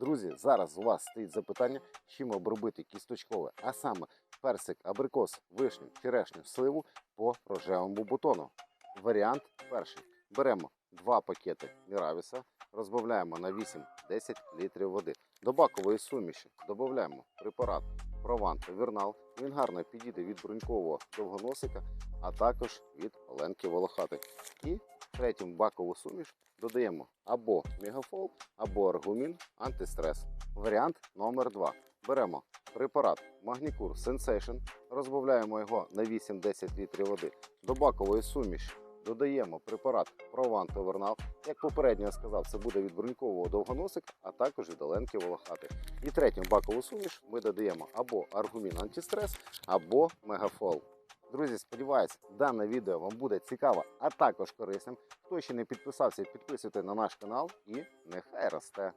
Друзі, зараз у вас стоїть запитання, чим обробити кісточкове, а саме персик, абрикос, вишню, черешню, сливу по рожевому бутону. Варіант перший. Беремо два пакети Міравіса, розбавляємо на 8-10 літрів води. До бакової суміші додаємо препарат Провант Вернал. Він гарно підійде від брунькового довгоносика, а також від Оленки Волохати. І третім бакову суміш додаємо або мегафол, або аргумін антистрес. Варіант номер 2. Беремо препарат Магнікур Sensation, розбавляємо його на 8-10 літрів води. До бакової суміші додаємо препарат Провант Вернал. Як попередньо я сказав, це буде від брунькового довгоносика, а також від Оленки Волохати. І третю бакову суміш ми додаємо або аргумін антистрес, або мегафол. Друзі, сподіваюсь, дане відео вам буде цікаво, а також корисним. Хто ще не підписався, підписуйте на наш канал і нехай росте.